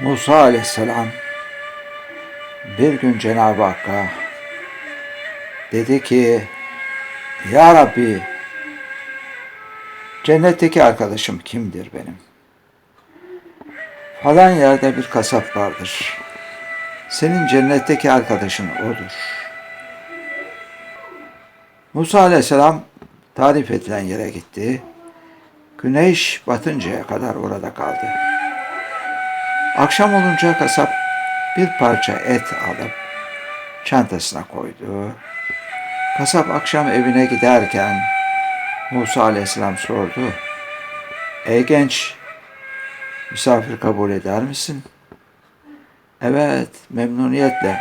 Musa aleyhisselam bir gün Cenab-ı Hakk'a dedi ki Ya Rabbi cennetteki arkadaşım kimdir benim? Falan yerde bir kasap vardır. Senin cennetteki arkadaşın odur. Musa aleyhisselam tarif edilen yere gitti. Güneş batıncaya kadar orada kaldı. Akşam olunca kasap bir parça et alıp çantasına koydu. Kasap akşam evine giderken Musa aleyhisselam sordu. Ey genç, misafir kabul eder misin? Evet, memnuniyetle.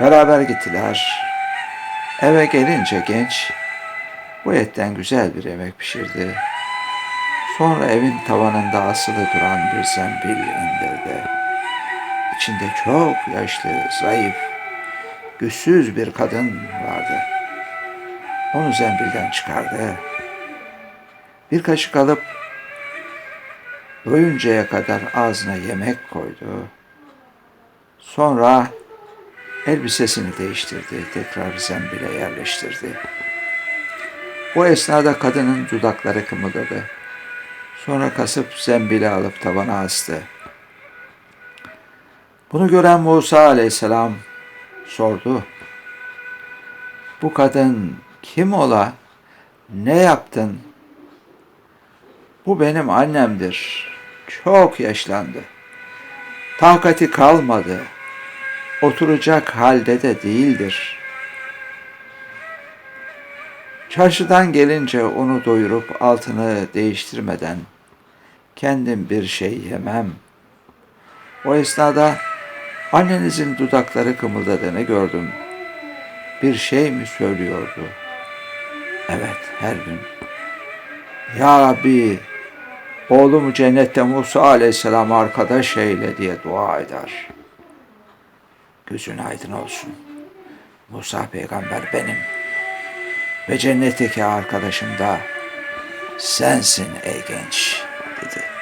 Beraber gittiler. Eve gelince genç bu etten güzel bir yemek pişirdi. Sonra evin tavanında asılı duran bir zembil indirdi. İçinde çok yaşlı, zayıf, güçsüz bir kadın vardı. Onu zembilden çıkardı. Bir kaşık alıp doyuncaya kadar ağzına yemek koydu. Sonra elbisesini değiştirdi, tekrar zembile yerleştirdi. Bu esnada kadının dudakları kımıldadı. Sonra kasıp zembili alıp tavana astı. Bunu gören Musa aleyhisselam sordu. Bu kadın kim ola? Ne yaptın? Bu benim annemdir. Çok yaşlandı. Takati kalmadı. Oturacak halde de değildir. Çarşıdan gelince onu doyurup altını değiştirmeden kendim bir şey yemem. O esnada annenizin dudakları kımıldadığını gördüm. Bir şey mi söylüyordu? Evet, her gün. Ya Rabbi, oğlum cennette Musa aleyhisselam arkadaş eyle diye dua eder. Gözün aydın olsun. Musa peygamber benim ve cennetteki arkadaşım da sensin ey genç dedi.